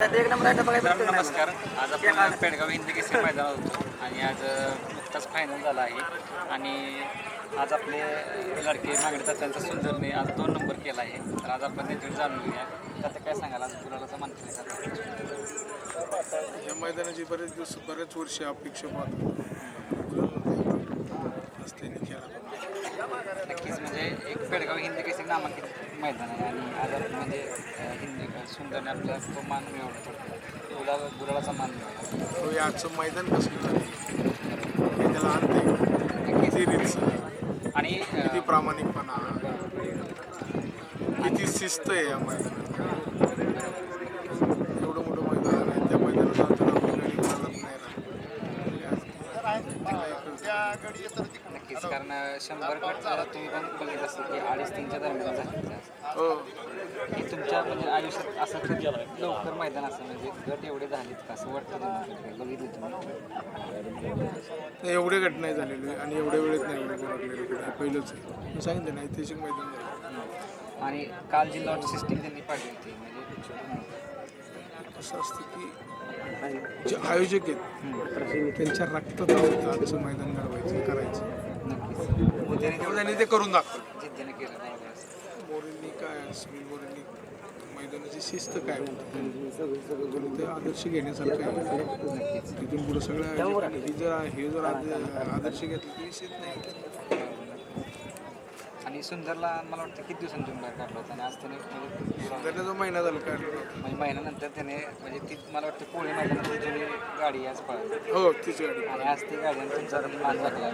नमस्कार. आज आपण पेडगाव हिंदी केसरी मैदानात होतो आणि आज नुकताच फायनल झाला आहे. आणि आज आपले लडके मागणीचा त्यांचा सुंदरने आज दोन नंबर केला आहे. तर आज आपण देखील जाणून घेऊया. त्याचं काय सांगाल? आज गुलालाचा मानतो या मैदानाची बरेच दिवस बरेच वर्ष अपेक्षा नक्कीच म्हणजे एक पेडगाव हिंदी केसरी नामांकित मैदान आहे. आणि आज आपण म्हणजे सुंदरने आपला तो मान मिळवतो गुलाल गुलालाचा मान मिळवला. तो हे आजचं मैदान कसलं झालं हे त्याला आणते. किती रील्स आणि किती प्रामाणिकपणा किती शिस्त आहे या मैदानात? एवढं मोठं मैदान आहे त्या मैदानात जाताना आपली गाडी चालत नाही ना. नक्कीच कारण शंभर तुम्ही पण बघित असेल की अडीच तीनच्या दरम्यान हो. की तुमच्या म्हणजे आयुष्यात असं कधी लवकर मैदान असं म्हणजे गट एवढे झालेत का? असं वाटतं तुम्हाला बघितलं तुम्ही? एवढे गट नाही झालेले आणि एवढ्या वेळेत नाही एवढे पहिलंच आहे. मी सांगितलं ना ऐतिहासिक मैदान झालं आणि काल जी लॉट सिस्टीम त्यांनी पाडली होती म्हणजे कसं असतं की जे आयोजक आहेत त्यांच्या रक्तात असं मैदान घडवायचं करायचं? नक्कीच. त्याने ते करून दाखवलं. केलं मोरेंनी काय सुनील मोरेंनी मैदानाची शिस्त काय होती ते आदर्श घेण्यासारखं आहे. तिथून पुढे सगळं आयोजकांनी ही जर हे जर आद- आदर्श घेतलं तर विषयच नाही. आणि सुंदरला मला वाटतं किती दिवसांनी बाहेर काढलं होतं आणि आज त्याने त्याला जो महिना झाला काय म्हणजे महिन्यानंतर त्याने म्हणजे ती मला वाटतं पोळी मैदानात जुनी गाडी आज पळाली हो तीच गाडी. आणि आज ती गाडी आणि तुमचा मान लागला.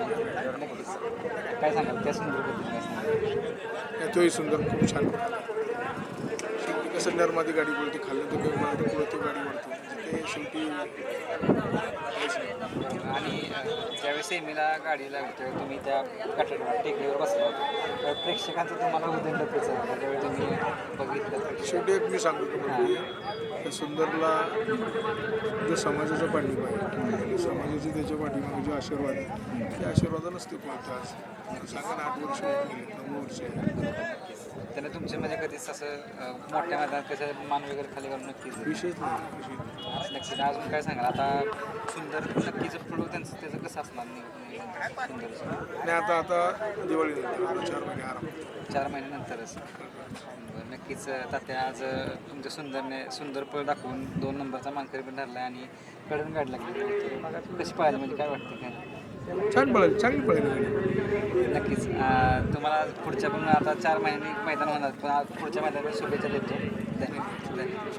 नक्कीच काय सांगाल? त्या नाही, तोही सुंदर खूप छान. कसं नर्मादी गाडी बोलते खाल्लं तर काही मला पुढे ती गाडी म्हणजे ते शेवटी. आणि ज्यावेळेस सेमीला गाडी लागते तुम्ही त्या कठड्यावर टेकडीवर बसला होता. प्रेक्षकांचं तुम्हाला उदंड होतं त्यावेळी तुम्ही बघितलं. शेवटी एक मी सांगतो तुम्हाला सुंदरला जो समाजाचा पाठिंबा आहे समाजाचे त्याच्या पाठीमागे जे आशीर्वाद आहे. ते आशीर्वादानच ते पोहोचतं आठ वर्ष गेले नऊ वर्ष. त्याने तुमच्या म्हणजे कधीच असं अ, मोठ्या मैदानात कसं मान वगैरे खाली घालून नक्कीच विषयच नाही नाही. अजून काय सांगाल? आता सुंदर नक्कीच पुढं त्यांचं त्याचं कसं असणार नि- सुंदरचं आणि आता आता दिवाळी नंतर आता चार महिने आराम. चार महिन्यानंतरच बरं, नक्कीच अ, तात्या आज अ, तुमच्या सुंदरने सुंदर पळ दाखवून दोन नंबरचा मानकरी पण ठरला आणि कडून गाडी लागली कशी पाहिलं म्हणजे काय वाटतं काय? छान पळेल चांगली पळेल नक्कीच. तुम्हाला पुढच्या पण आता चार महिने मैदान होणार पण पुढच्या मैदानात शुभेच्छा देतो. धन्यवाद.